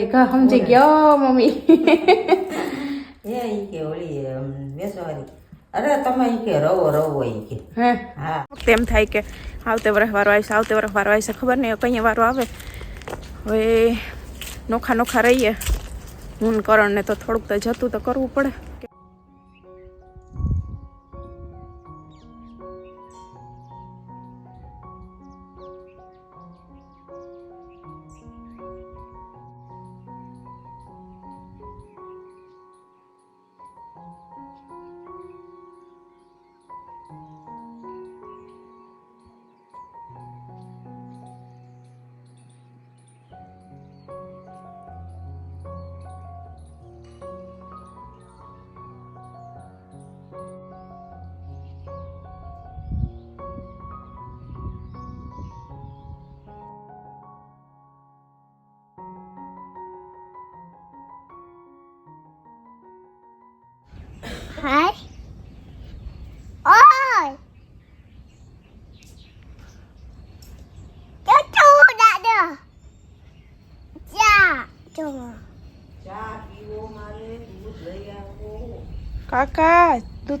કા સમજી ગયો મમ્મી. એ ઈ કે ઓલી અમ, અરે તમે ઈ કે રવો રવો ઈ કે. હા. તેમ થાય કે આવતે વરસ વારો આવશે આવતે વરસ વારો આવશે ખબર નહીં કઈ વારો આવે. હવે નોખા નોખા રહીએ. હું ને તો થોડુંક તો જતું તો કરવું પડે.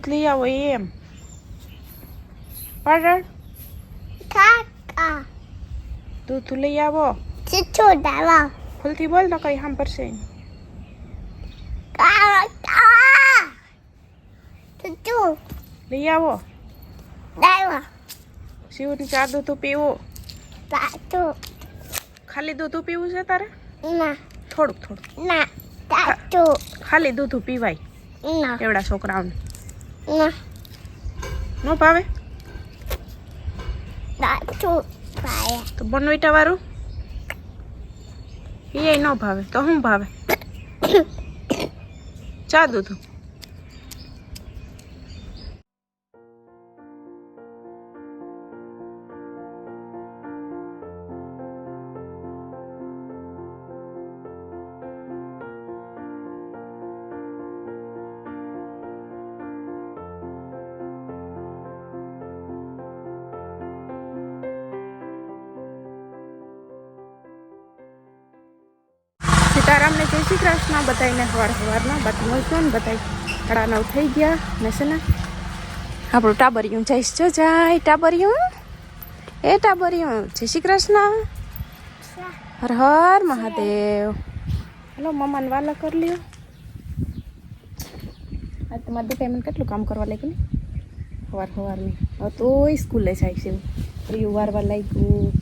દૂધ લઈ આવો એમ પાડળ Kaka. દૂધ લઈ આવો đã vào. ફૂલથી બોલ તો કઈ સાંભળશે. Chú chú. લઈ આવો vào. શિવની ચા દૂધ પીવો. Chú. ખાલી દૂધ પીવું છે તારે? ના. થોડુંક થોડુંક. ના Dạ ખાલી દૂધ પીવાય. ના. એવડા છોકરાઓને. Nè. નો ભાવે chú. Phải. તો બોનવીટા વાળું એ ન ભાવે તો શું ભાવે ચા દૂધ સીતારામને જય શ્રી કૃષ્ણ. બધાને સવાર સવારના બાકી મળશું ને બધા સાડા નવ થઈ ગયા. ને છે ને આપણું ટાબરિયું જઈશ જો જાય ટાબરિયું. એ ટાબરિયું. જય શ્રી કૃષ્ણ. હર હર મહાદેવ. હલો મમ્માને વાલા કરી લ્યો. આજ તમારે દુકાઈ મને કેટલું કામ કરવા લાગ્યું ને? સવાર સવારની હવે તોય સ્કૂલે જાય છે. એવું વારવા લાગ્યું.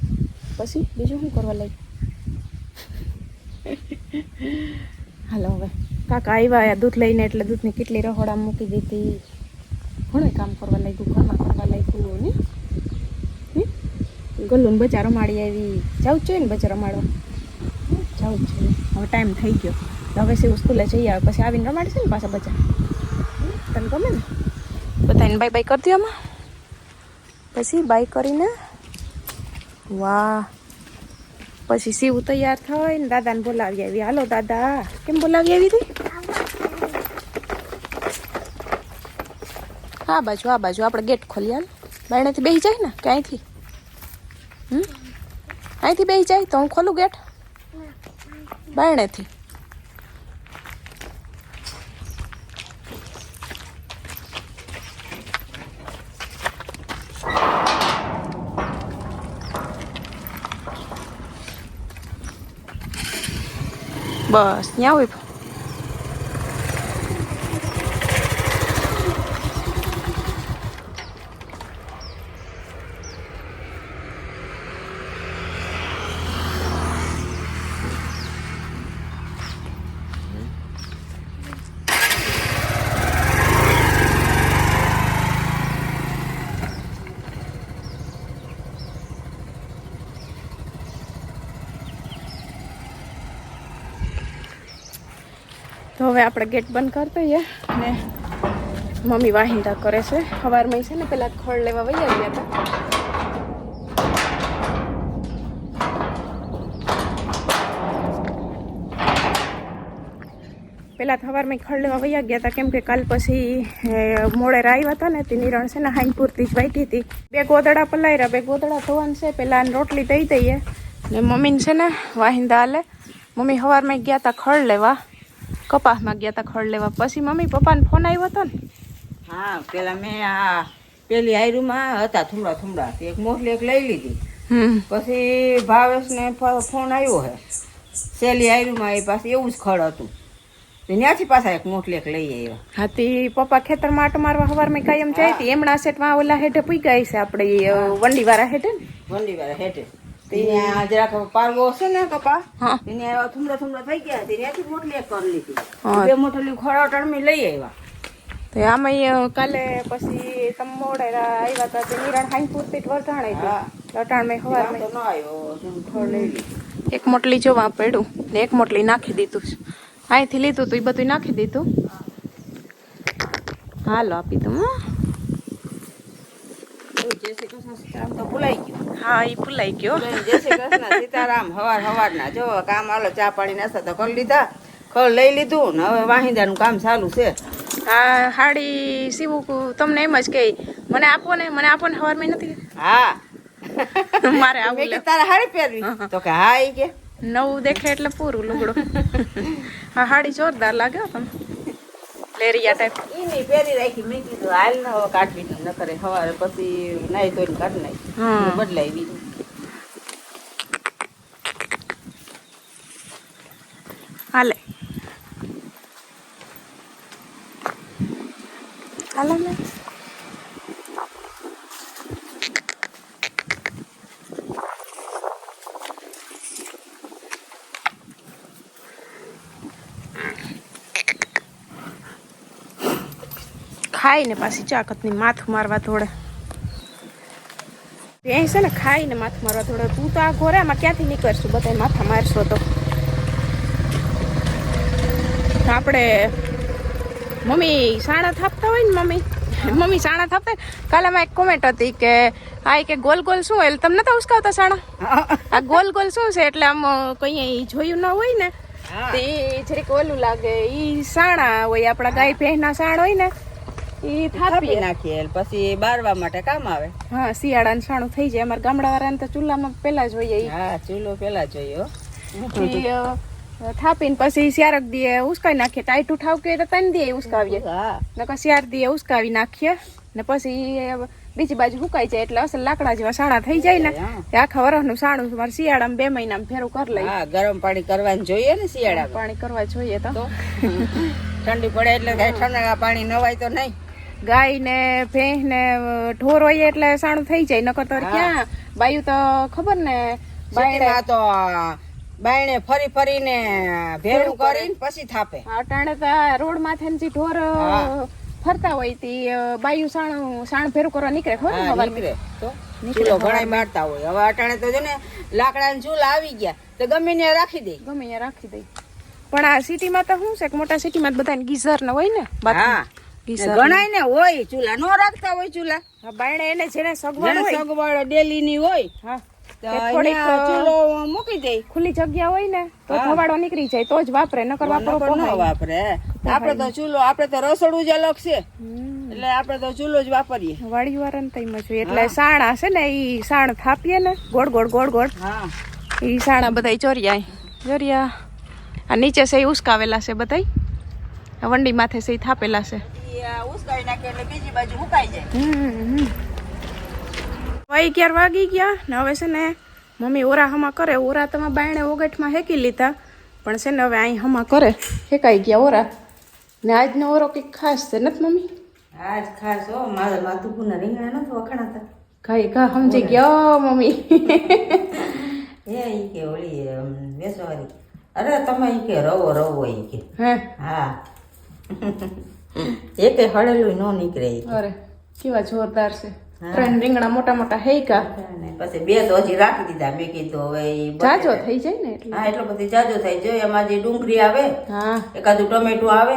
પછી બીજું શું કરવા લાગ્યું? હાલો હવે. કાકા આવ્યા દૂધ લઈને એટલે દૂધની કેટલી રહોડા મૂકી દીધી. ઘણું કામ કરવા લાગ્યું, ઘરમાં કરવા લાગ્યું ને? ગલ્લુને બજાર રમાડી આવી. જવું જ જોઈએ ને બજાર માડવા જવું જ જોઈએ. હવે ટાઈમ થઈ ગયો. હવે શું સ્કૂલે જઈ આવે, પછી આવીને રમાડશે ને પાછા બજાર? તને ગમે ને? બધાને બાય બાય કરી દો આમાં. પછી બાય કરીને. વાહ. પછી શિવ તૈયાર થાય ને દાદાને બોલાવી આવી. હાલો, દાદા. કેમ બોલાવી આવી હતી? આ બાજુ આ બાજુ. આપણે ગેટ ખોલીએ બાયણેથી બેસી જાય ને? કે અહીંથી? હમ? અહીંથી બેસી જાય તો હું ખોલું ગેટ? બાયણેથી બસ ત્યાં હોય તો હવે આપણે ગેટ બંધ કરી દઈએ ને મમ્મી વાહિંદા કરે છે. સવારમાં છે ને પેલા ખળ લેવા વૈયા ગયા હતા. પેલા સવારમાં ખડ લેવા વૈયા ગયા હતા. કેમ કે કાલ પછી એ, મોડે આવ્યા હતા ને તે નિરણ છે ને હાઈપુરથી જ વાઈટી હતી. બે ગોદડા પલાયરા બે ગોદડા ધોવાનું છે. પેલા રોટલી દઈ દઈએ. ને મમ્મીને છે ને વાહિંદા હાલે મમ્મી સવારમાં ગયા હતા ખડ લેવા. કપાસમાં ગયા હતા ખડ લેવા. પછી મમ્મી પપ્પાને ફોન આવ્યો હતો ને. હા પેલા મેં આ પેલી આયરુમાં હતા થુમડા થુમડા એક મોટલી એક લઈ લીધી. પછી ભાવેશને ફોન આવ્યો હે. સેલી આયરુમાં એ પાસે એવું જ ખડ હતું. ત્યાંથી પાછા એક મોટલી એક લઈ આવ્યા હાથી પપ્પા ખેતરમાં આટો મારવા સવારમાં કાયમ જાય હતી એમણા સેટમાં ઓલા હેઠે પૂઈ ગઈ છે આપણે વંડી વાળા હેઠે ને. વંડી વાળા હેઠે. તેને જરાક પારગો હશે ને કપા હા. તેને થુમડા થુમડા થઈ ગયા તેને ત્યાંથી મોટલી એક કરી લીધી. બે મોટલી ખોળા ટળમી લઈ આવ્યા. તો આમાં કાલે પછી તમોડે મોડે આવ્યા હતા તે નિરાણ હાઈ પૂરતી વટાણ. હતી. વટાણ મેં તો ન આવ્યો એક મોટલી જોવા પડ્યું ને એક મોટલી નાખી દીધું છે. અહીંથી લીધું તો એ બધું નાખી દીધું. હાલો આપી દઉં હો. જય શ્રી કૃષ્ણ તો ભૂલાઈ ગયું. હા એ ભૂલાઈ ગયો. જય શ્રી કૃષ્ણ સીતારામ હવાર હવારના જો કામ હાલો ચા પાણી નાસ્તા તો કરી લીધા ખડ લઈ લીધું ને હવે વાહિંદાનું કામ ચાલુ છે. હા હાડી સીવું તમને એમ જ કે મને આપો ને મને આપો ને સવારમાં નથી હા. મારે આવું તારે હાડી પહેરવી. તો કે હા કે. નવું દેખે એટલે પૂરું લુગડું. હા હાડી જોરદાર લાગે હો તમે લેરિયા ટાઈપ ઈ નહીં પહેરી રાખી મેં કીધું હાલ ન હવે કાઢવી ન કરે સવારે પછી નાઈ ધોઈને કાઢી નાખી. બદલાઈ બીજું હાલે. હાલો ને ખાઈને પાછી ચાકતની માથું મારવા થોડે એ છે ને ખાઈને માથું મારવા થોડે તું તો આ ઘોરામાં ક્યાંથી નીકળશું? બધા માથા મારશો તો. આપણે મમ્મી સાણા થાપતા હોય ને મમ્મી? મમ્મી સાણા થાપતા. કાલે એક કોમેન્ટ હતી કે આ કે ગોલ ગોલ શું હોય? એટલે તમને તો ઉસકાવતા સાણા? આ ગોલ ગોલ શું છે? એટલે આમ કઈ જોયું ના હોય ને તે જરીક ઓલું લાગે. ઈ સાણા હોય આપણા ગાય ભેંસના સાણ હોય ને ઈ થાપી નાખીએ પછી બારવા માટે કામ આવે. હા શિયાળાનું સાણું થઈ જાય. અમારા ગામડા વાળાને તો ચૂલામાં પેલા જોઈએ હા ચૂલો પેલા જોઈએ થાપીને પછી સ્યારક દીએ ઉસકાવી નાખીએ. ટાઈટ ઉઠાવ કે તો ત્રણ દીએ ઉસકાવીએ. હા. નકર શિયાર દીએ ઉસકાવી નાખીએ. ને પછી એ બીજી બાજુ સુકાઈ જાય. એટલે અસલ લાકડા જેવા સાણા થઈ જાય ને. આખા વરસનું સાણું મારે શિયાળામાં બે મહિનામાં ફેરું કરી લઈ. હા ગરમ પાણી કરવાનું જોઈએ ને શિયાળા પાણી કરવા જોઈએ તો. ઠંડી પડે એટલે ઠંડા પાણી નવાય તો નહીં. ગાય ને ભેંસ ને ઢોર હોય એટલે સાણું થઈ જાય નકર તો ક્યાં? બાયું તો ખબર ને બાયણે તો બાયણે ફરી ફરીને ભેરું કરીને પછી થાપે. અટાણે તો રોડ માથે જે ઢોર ફરતા હોય તે બાયુ બાયું સાણું સાણ ભેરું કરવા નીકળે ખબર ને? નીકળે. તો ચૂલો ઘણા મારતા હોય. હવે અટાણે તો છે ને લાકડાના ચૂલા આવી ગયા. તો ગમે ત્યાં રાખી દે. ગમે ત્યાં રાખી દે. પણ આ સિટીમાં તો શું છે કે મોટા સિટીમાં બધાને ગીઝર ને હોય ને. હા. ઘણા ને હોય ચૂલા નો રાખતા હોય ચૂલા. બાયણે એને જેને સગવડ હોય સગવડ ડેલી ની હોય ચૂલો મૂકી દે. ખુલ્લી જગ્યા હોય ને તો ધવાડો નીકળી જાય તો જ વાપરે નકર વાપરો ન વાપરે. આપડે તો ચૂલો આપડે તો રસોડું જ અલગ છે. એટલે આપડે તો ચૂલો જ વાપરીએ. વાડી તો એમ જ એટલે સાણા છે ને ઈ સાણ થાપીએ ને ગોળ ગોળ ગોળ ગોળ. હા. ઈ સાણા બધા ચોરિયા. ચોરિયા. આ નીચે છે ઉસકાવેલા છે બધા વંડી માથે છે થાપેલા છે. ઈ આ નાખે એટલે બીજી બાજુ મુકાઈ જાય. હમ. હવે વાગી ગયા? ને હવે છે ને મમ્મી ઓરા હમા કરે. ઓરા તમે બાયણે ઓગઠમાં હેકી લીધા. પણ છે ને હવે અહીં હમા કરે. હેકાઈ ગયા ઓરા. ને આજનો ઓરો કંઈક ખાસ છે નથી મમ્મી? આજ ખાસ હો. મારા માતુપુરના રીંગણા નથી વખણાતા. કઈ કા સમજી ગયા મમ્મી. એ ઈ કે ઓલી વેસવારી અરે તમે ઈ કે રવો રવો ઈ કે. હે? હા. એકે હળેલું નો નીકળે અરે કેવા જોરદાર છે. ત્રણ રીંગણા મોટા મોટા હેકા પછી બે તો હજી રાખી દીધા મેં કીધું હવે જાજો થઈ જાય ને એટલે. હા એટલો બધી જાજો થઈ જાય. એમાં જે ડુંગળી આવે હા. એકાદું ટમેટું આવે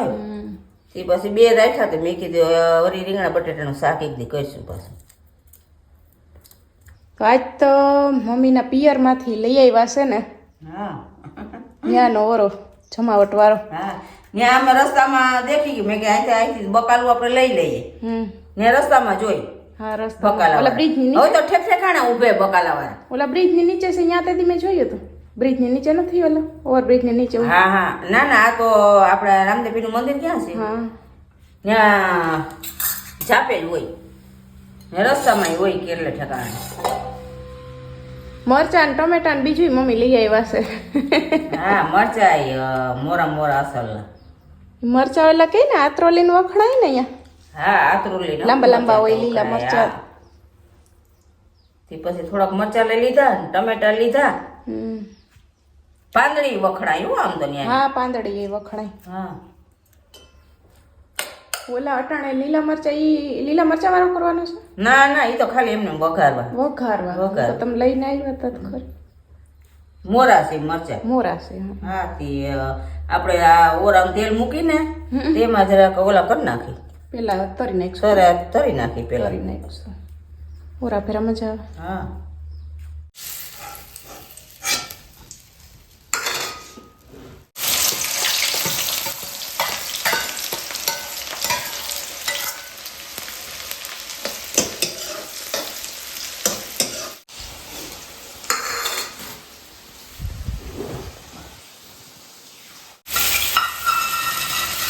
એ પછી બે રાખ્યા તો મેં કીધું વરી રીંગણા બટેટાનું શાક એક દી કરીશું પાછું. તો આજ તો મમ્મીના પિયરમાંથી લઈ આવ્યા છે ને. હા. ત્યાંનો ઓરો જમાવટ વાળો. હા. ને અમે રસ્તામાં દેખી ગયું. મેં કે અહીંથી અહીંથી બકાલું આપણે લઈ લઈએ. હમ. ને રસ્તામાં જોઈ. હા રસ્તા. ઓલા બ્રિજની હવે તો ઠેક ઠેકાણા ઉભે બકાલા ઓલા બ્રિજની નીચે છે ત્યાં તેથી મેં જોયું હતું. બ્રિજની નીચે નથી ઓલા? ઓવરબ્રિજની નીચે હા હા. ના ના આ તો આપણા રામદેવીનું મંદિર ક્યાં છે? હા. ત્યાં જાપે હોય. રસ્તામાં હોય કેટલે ઠેકાણે. મરચાં ને ટમેટા ને બીજું મમ્મી લઈ આવ્યા છે. હા મરચાઈ અ, મોરા મોરા અસલ મરચાં ઓલા કઈ ને આત્રોલીને વખણાય ને અહીંયા? હા આતરુલી લાંબા લાંબા હોય લીલા મરચાં. તે પછી થોડાક મરચા લઈ લીધા ને ટમેટા લીધા. પાંદડી વખણાય હું આમ તો હા પાંદડી એ વખણાય. હા. ઓલા અટાણે લીલા મરચાં ઈ લીલા મરચાં વાળો કરવાનો છે? ના ના એ તો ખાલી એમને વઘારવા. વઘારવા. વઘાર. તો તમે લઈને આવ્યા હતા ખરી. મોરા છે મરચા. મોરા છે હા. તે આપણે આ ઓરામ તેલ મૂકીને તેમાં જરાક ઓલા કરી નાખી. પેલા તરી નાખી સરે તરી નાખી પેલા. મોરા ફેરા મજા આવે. હા.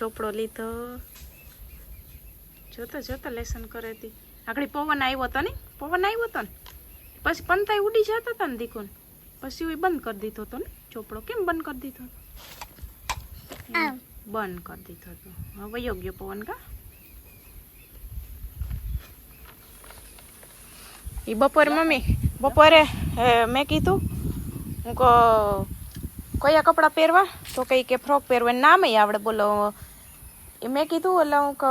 ચોપડો લીધો. જોતો જોતો લેસન કરે હતી આગળ પવન આવ્યો હતો ને? પવન આવ્યો હતો ને? પછી પંતાઈ ઉડી જતા હતા ને દીકુન? પછી એ બંધ કરી દીધો હતો ને? ચોપડો કેમ બંધ કરી દીધો? હતો બંધ કરી દીધો હતો હવે યોગ્ય પવન કા? એ બપોરે મમ્મી બપોરે મેં કીધું હું કયા કપડાં પહેરવા? તો કઈ કે ફ્રોક પહેરવા. નામ આવડે બોલો મેં કીધું એટલે હું કે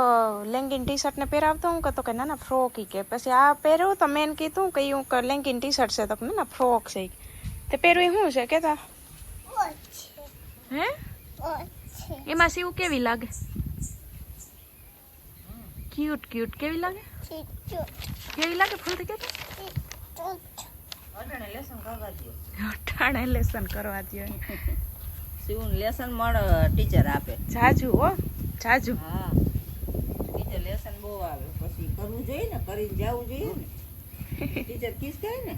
લેંગીન ટી શર્ટ ને પહેરાવતો હું કહેતો કે ના ના ફ્રોક ઈ કે. પછી આ પહેર્યું તો મેં કીધું કે હું કે લેંગીન ટી શર્ટ છે તો ના ના ફ્રોક છે તે પહેર્યું શું છે? કેતા? હે? એમાં સીવું કેવી લાગે? ક્યુટ ક્યુટ કેવી લાગે? કેવી લાગે ફૂલથી કે અટાણે લેસન કરવા દો મળે લેસન મળ ટીચર આપે. જાજુ હો. જાજુ. હા. ટીચર લેસન બહુ આવે. પછી કરવું જોઈએ ને કરીને જવું જોઈએ ને. ટીચર કિસ કહે ને.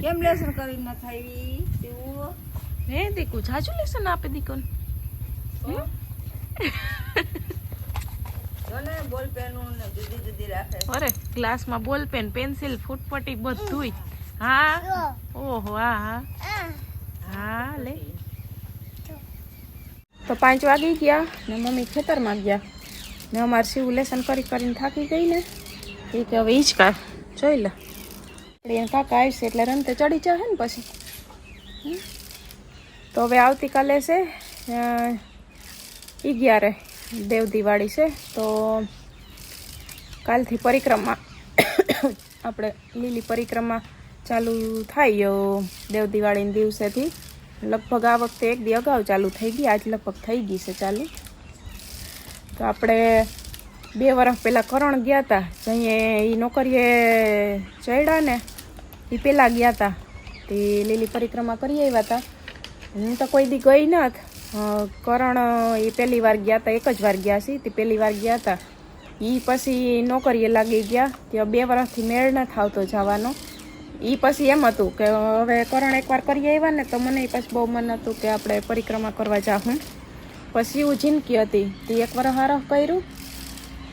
કેમ લેસન કરીને ન થાય તેવું હે. દીકુ જાજુ લેસન આપે દીકુન? અરે ક્લાસમાં બોલ પેન પેન્સિલ ફૂટપટ્ટી બધુંય. હા? ઓહો હા હા. હા લે. તો પાંચ વાગી ગયા ને મમ્મી ખેતરમાં ગયા. ને અમારે શિવ લેસન કરી કરીને થાકી ગઈ ને. એ કે હવે ઈચકા જોઈ લે. એને કાકા આવશે એટલે રમતે ચડી જશે ને પછી. તો હવે આવતીકાલે છે અગિયારે દેવ દિવાળી છે. તો કાલથી પરિક્રમા આપણે લીલી પરિક્રમા ચાલુ થાય દેવ દિવાળીના દિવસેથી. લગભગ આ વખતે એક દી અગાઉ ચાલુ થઈ ગઈ, આજ લગભગ થઈ ગઈ છે ચાલુ. તો આપણે બે વર્ષ પહેલાં કરણ ગયા હતા જઈએ એ નોકરીએ ચડ્યા ને એ પહેલાં ગયા હતા તે લીલી પરિક્રમા કરી આવ્યા હતા હું તો કોઈ દી ગઈ નથ કરણ એ પહેલી વાર ગયા હતા એક જ વાર ગયા છે, તે પહેલી વાર ગયા હતા એ પછી નોકરીએ લાગી ગયા, ત્યાં બે વર્ષથી મેળ ન આવતો જવાનો. એ પછી એમ હતું કે હવે કરણ એકવાર કરી આવ્યા ને તો મને પછી બહુ મન હતું કે આપણે પરિક્રમા કરવા જાઉં પછી એવું જિંદગી હતી તે એકવાર હારફ કર્યું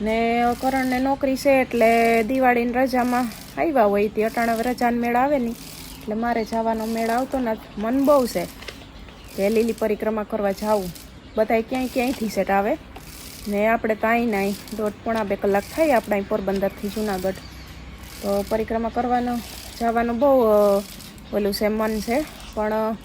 ને કરણને નોકરી છે એટલે દિવાળીની રજામાં આવ્યા હોય તે અટાણે રજાને મેળ આવે નહીં એટલે મારે જવાનો મેળ આવતો નથી મન બહુ છે કે લીલી પરિક્રમા કરવા જાવું. બધાય ક્યાંય ક્યાંયથી સેટ આવે? ને આપણે તો અહીં નાઈ દોઢ પોણા બે કલાક થાય આપણે અહીં પોરબંદરથી જુનાગઢ. તો પરિક્રમા કરવાનો જવાનું બહુ ઓલું છે, મન છે. પણ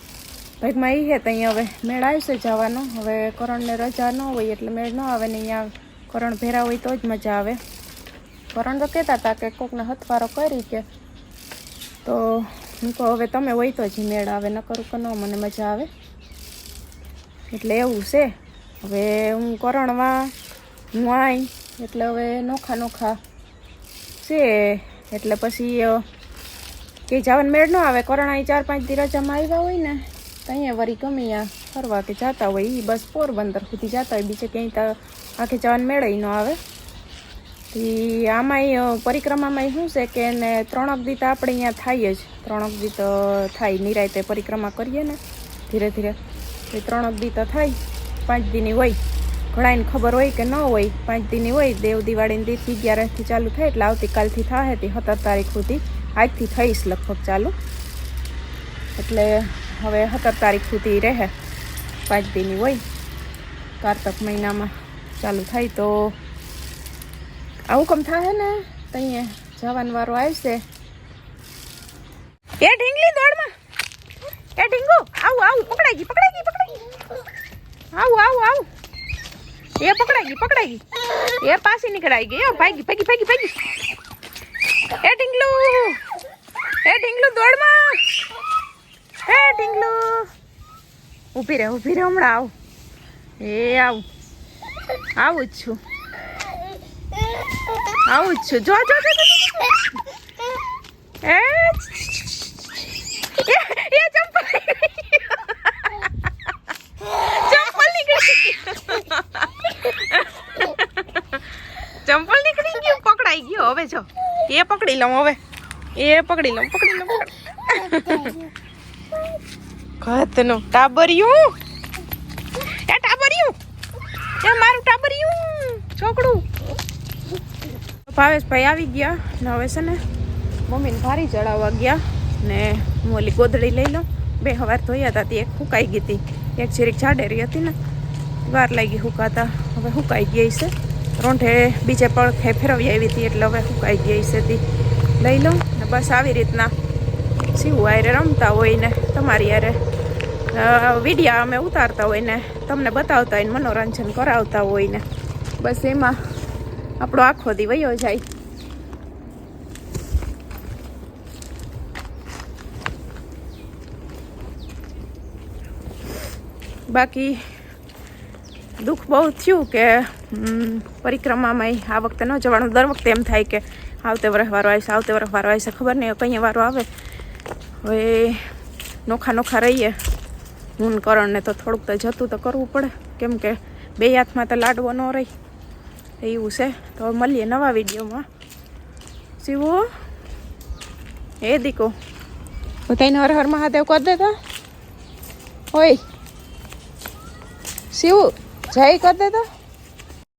ભાઈમાં એ છે તો હવે મેળ આવશે જવાનો. હવે કરણને રજા ન હોય એટલે મેળ ન આવે ને અહીંયા કરણ ભેરા હોય તો જ મજા આવે. કરણ તો કહેતા હતા કે કોકને હથવારો કરી કે. તો હું કહું, હવે તમે હોય તો જ મેળ આવે ન કરું કે ન મને મજા આવે. એટલે એવું છે. હવે હું કરણમાં, હું આઈ, એટલે હવે નોખા નોખા છે. એટલે પછી કે જવાનું મેળ ન આવે કરણા એ ચાર પાંચ દી રજામાં આવ્યા હોય ને, તો અહીંયા વરી ગમે ત્યાં ફરવા કે જતા હોય એ બસ પોરબંદર સુધી જતા હોય, બીજે ક્યાંય તો આખે જવાનું મેળ ન આવે. એ આમાંય પરિક્રમામાં શું છે કે ને ત્રણક દી તો આપણે અહીંયા થાય જ, ત્રણક દી તો થાય, નિરાયતે પરિક્રમા કરીએ ને, ધીરે ધીરે. એ ત્રણક દી તો થાય, પાંચ દીની હોય. ઘણાને ખબર હોય કે ન હોય, પાંચ દીની હોય, દેવ દિવાળીની દી અગિયારથી ચાલુ થાય, એટલે આવતીકાલથી થાય તે સત્તર તારીખ સુધી. આજથી થઈશ લગભગ ચાલુ. એટલે હવે સત્તર તારીખ સુધી રહે. પાંચ દીની હોય. કારતક મહિનામાં ચાલુ થાય તો આવું કમ થાય ને? તો અહીંયા જવાનો વારો આવશે. એ ઢીંગલી દોડમાં. એ ઢીંગુ, આવું આવું, પકડાઈ ગઈ પકડાઈ ગઈ પકડાઈ ગઈ. આવું આવું આવું. એ પકડાઈ ગઈ પકડાઈ ગઈ. એ પાછી નીકળાઈ ગઈ ભાગી ભાગી ભાગી ભાગી. એ ઢીંગલું. એ ઢીંગલું દોડમાં. એ ઢીંગલું. ઊભી રહે ઊભી રહે હમણાં આવ. એ આવું. આવું જ છું. આવું જ છું. જો જો જો, એ- એ ચંપલ. ચંપલ નીકળી ચંપલ નીકળી ગયું પકડાઈ ગયો. હવે જો. એ પકડી લઉં હવે. એ પકડી લઉં પકડી લઉં ઘતનું ટાબરિયું. એ ટાબરિયું. એ મારું ટાબરિયું. છોકડું ભાવેશભાઈ આવી ગયા. ને હવે છે ને મમ્મીને ભારી ચડાવવા ગયા. ને હું ઓલી ગોદડી લઈ લઉં. બે હવાર ધોયા હતા એક હુકાઈ ગઈ હતી. એક જીરીક જાડેરી હતી ને, વાર લાગી હુકાતા. હવે હુકાઈ ગઈ છે. રોંઢે બીજે પડખે ફેરવી આવી હતી એટલે હવે હુકાઈ ગઈ છે લઈ લઉં ને બસ આવી રીતના. સીવું આરે રમતા હોય ને તમારી યારે વિડીયા અમે ઉતારતા હોય ને તમને બતાવતા હોય ને મનોરંજન કરાવતા હોય ને. બસ એમાં આપણો આખો દી વયો જાય. બાકી દુઃખ બહુ થયું કે પરિક્રમામાં આ વખતે ન જવાનું. દર વખતે એમ થાય કે આવતે વરસ વારો આવશે આવતે વરસ વારો આવશે ખબર નહીં કંઈ વારો આવે. હવે નોખા નોખા રહીએ. હું કરણને તો થોડુંક તો જતું તો કરવું પડે. કેમ કે બે હાથમાં તો લાડવો ન રહી. એવું છે. તો મળીએ નવા વિડીયોમાં. શિવો? એ દીકો. તઈને હર હર મહાદેવ કરી દેતા? હોય શિવ, જય કરી દેતા?